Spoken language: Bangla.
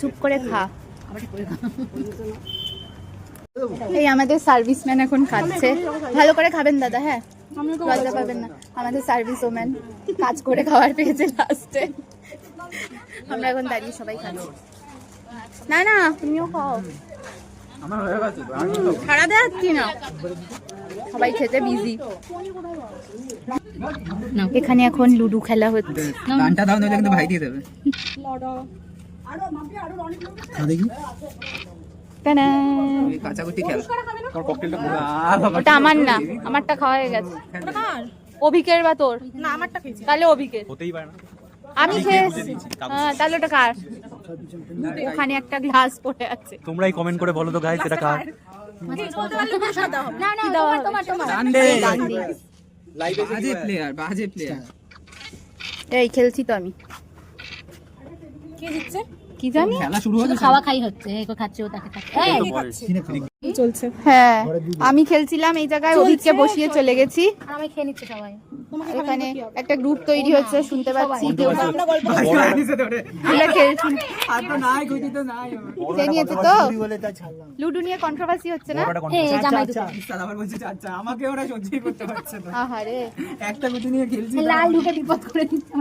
চুপ করে খা। এই আমাদের সার্ভিসম্যান এখন খাচ্ছে। ভালো করে খাবেন দাদা হ্যাঁ? লজ্জা পাবেন না। আমাদের সার্ভিস ওম্যান কাজ করে খাবার পেয়েছে লাস্টে আমরা এখন দাঁড়িয়ে সবাই খাচ্ছি। না না তুমিও খাও। দেখাচ্ছি না। সবাই খেতে বিজি এখানে এখন লুডো খেলা হচ্ছে। গানটা দাও নইলে কিন্তু ভাই দিয়ে দেবে। দেখি। টানা। ওই কাঁচাকুচি খেল। ওটা আমার না আমারটা খাওয়া হয়ে গেছে। অভিকের বা তোর? না আমারটা খেয়েছি। তাহলে অভিকের। হতেই পারে না। আমি খেয়েছি। হ্যাঁ তাহলে ওটা কার? ওখানে একটা গ্লাস পড়ে আছে। তোমরাই কমেন্ট করে বলো তো গাইস এটা কার? না না তোমার তোমার তোমার। ডান্ডে। ডান্ডি। বাজে প্লেয়ার বাজে প্লেয়ার এই খেলছি তো আমি। কে দিচ্ছে কি জানি? খেলা শুরু হচ্ছে খাওয়া খাই হচ্ছে খাচ্ছে ও তাকে। চলছে। হ্যাঁ আমি খেলছিলাম এই জায়গায় অভিককে বসিয়ে চলে গেছি। আমি খেয়ে নিচ্ছে সবাই। এখানে একটা গ্রুপ তৈরি হচ্ছে শুনতে পাচ্ছি। কেউ নিয়েছে তো লুডো নিয়ে কন্ট্রোভার্সি হচ্ছে না? হ্যাঁ আবার বলছে আচ্ছা আমাকে ওরা সহ্যই করতে পারছে না। আহারে। একটা গতি নিয়ে খেলছি লাল ঢুকে বিপদ করে দিচ্ছে।